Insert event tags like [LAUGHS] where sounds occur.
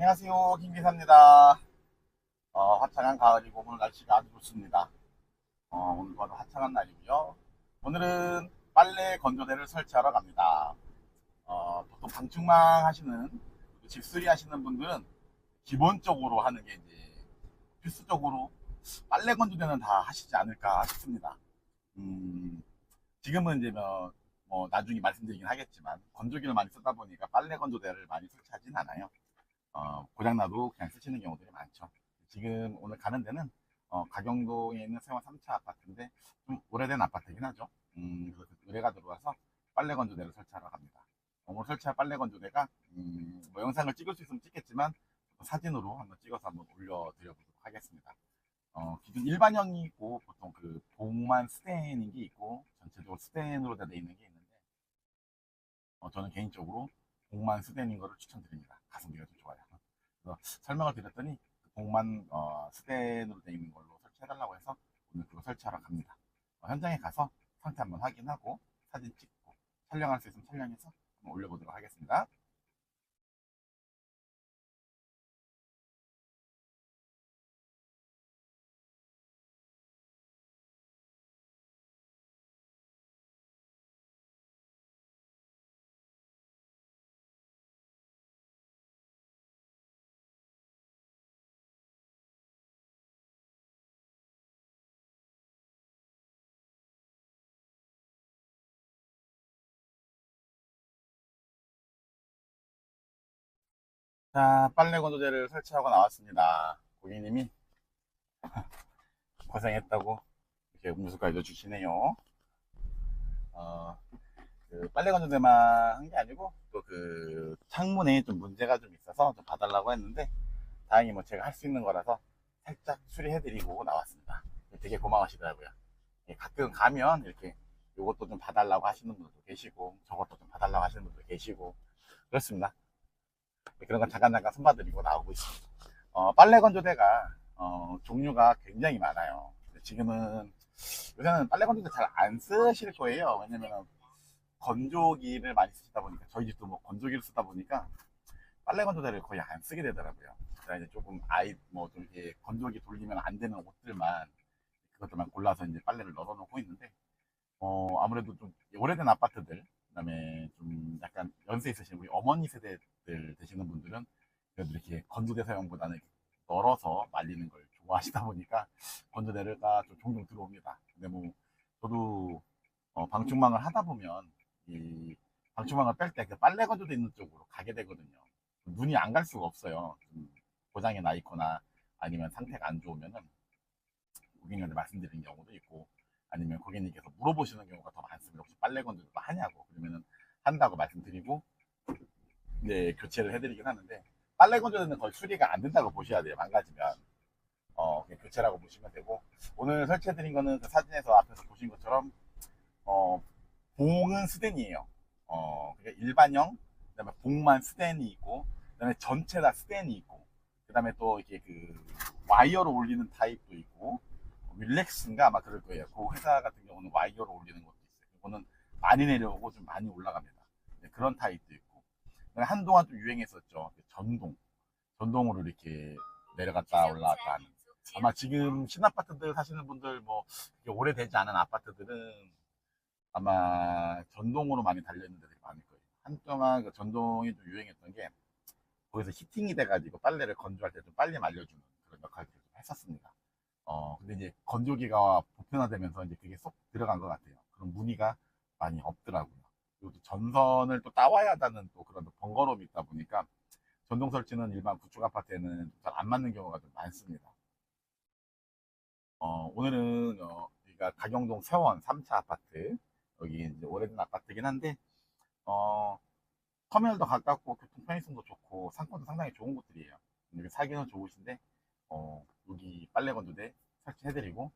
안녕하세요. 김기사입니다. 어, 화창한 가을이고 오늘 날씨가 아주 좋습니다. 어, 오늘 바로 화창한 날이고요. 오늘은 빨래 건조대를 설치하러 갑니다. 어, 보통 방충망 하시는 집수리 하시는 분들은 기본적으로 하는 게 이제 필수적으로 빨래 건조대는 다 하시지 않을까 싶습니다. 음, 지금은 이제 뭐, 뭐 나중에 말씀드리긴 하겠지만 건조기를 많이 쓰다 보니까 빨래 건조대를 많이 설치하진 않아요. 어, 고장나도 그냥 쓰시는 경우들이 많죠. 지금 오늘 가는 데는 어, 가경동에 있는 세원 3차 아파트인데 좀 오래된 아파트긴 하죠. 음, 그래서 의뢰가 들어와서 빨래 건조대를 설치하러 갑니다. 오늘 설치할 빨래 건조대가 음, 뭐 영상을 찍을 수 있으면 찍겠지만 사진으로 한번 찍어서 한번 올려드려보도록 하겠습니다. 어, 기존 일반형이 있고 보통 그 봉만 스텐인 게 있고 전체적으로 다 되어 있는 게 있는데 어, 저는 개인적으로 봉만 스텐인 거를 추천드립니다. 가성비가 좀 좋아요. 그래서 설명을 드렸더니 그 봉만 어, 스텐으로 되어 있는 걸로 설치해달라고 해서 오늘 그거 설치하러 갑니다. 어, 현장에 가서 상태 한번 확인하고 사진 찍고 촬영할 수 있으면 촬영해서 한번 올려보도록 하겠습니다. 자, 빨래 건조대를 설치하고 나왔습니다. 고객님이 [LAUGHS] 고생했다고 이렇게 음료수까지 주시네요. 어, 그 빨래 건조대만 한 게 아니고 또 그 창문에 좀 문제가 좀 있어서 좀 봐달라고 했는데 다행히 뭐 제가 할 수 있는 거라서 살짝 수리해드리고 나왔습니다. 되게 고마워하시더라고요. 예, 가끔 가면 이렇게 이것도 좀 봐달라고 하시는 분들도 계시고 저것도 좀 봐달라고 하시는 분들도 계시고 그렇습니다. 네, 그런 건 잠깐 잠깐 손봐드리고 나오고 있습니다. 어, 빨래 건조대가 어, 종류가 굉장히 많아요. 지금은 요새는 빨래 건조대 잘 안 쓰실 거예요. 왜냐면 건조기를 많이 쓰시다 보니까 저희 집도 뭐 건조기를 쓰다 보니까 빨래 건조대를 거의 안 쓰게 되더라고요. 그래서 이제 조금 아이 뭐좀 이렇게 건조기 돌리면 안 되는 옷들만 그것들만 골라서 이제 빨래를 널어놓고 있는데 어, 아무래도 좀 오래된 아파트들 그다음에 좀 약간 연세 있으신 우리 어머니 세대 들 되시는 분들은 그래도 이렇게 건조대 사용보다는 널어서 말리는 걸 좋아하시다 보니까 건조대가 좀 종종 들어옵니다. 근데 뭐 저도 어, 방충망을 하다 보면 이 방충망을 뺄 때 그 빨래 건조대 있는 쪽으로 가게 되거든요. 눈이 안 갈 수가 없어요. 좀 고장이 나 있거나 아니면 상태가 안 좋으면은 고객님한테 말씀드리는 경우도 있고 아니면 고객님께서 물어보시는 경우가 더 많습니다. 혹시 빨래 건조도 하냐고 그러면은 한다고 말씀드리고 네 교체를 해드리긴 하는데 빨래 건조대는 거의 수리가 안 된다고 보셔야 돼요. 망가지면 어 교체라고 보시면 되고 오늘 설치해드린 거는 그 사진에서 앞에서 보신 것처럼 어 봉은 스텐이에요. 어 그러니까 일반형 그다음에 봉만 스텐이 있고 그다음에 전체 다 스텐이 있고 그다음에 또 이렇게 그 와이어로 올리는 타입도 있고 릴렉스인가 아마 그럴 거예요. 그 회사 같은 경우는 와이어로 올리는 것도 있어요. 이거는 많이 내려오고 좀 많이 올라갑니다. 네, 그런 있고. 한동안 좀 유행했었죠. 그 전동. 전동으로 이렇게 내려갔다 올라갔다 하는. 아마 지금 신아파트들 사시는 분들 뭐 오래되지 않은 아파트들은 아마 전동으로 많이 달려있는 데들이 많을 거예요. 한동안 그 전동이 좀 유행했던 게 거기서 히팅이 돼가지고 빨래를 건조할 때 좀 빨리 말려주는 그런 역할을 좀 했었습니다. 어, 근데 이제 건조기가 보편화되면서 이제 그게 쏙 들어간 것 같아요. 그런 문의가 많이 없더라고요. 또 전선을 또 따와야 한다는 또 그런 번거로움이 있다 보니까 전동 설치는 일반 구축 아파트에는 잘 안 맞는 경우가 좀 많습니다. 어, 오늘은 어, 여기가 가경동 세원 3차 아파트 여기 이제 오래된 아파트긴 한데 어, 터미널도 가깝고 교통 편의성도 좋고 상권도 상당히 좋은 곳들이에요. 여기 살기는 좋으신데 어, 여기 빨래 건조대 설치해드리고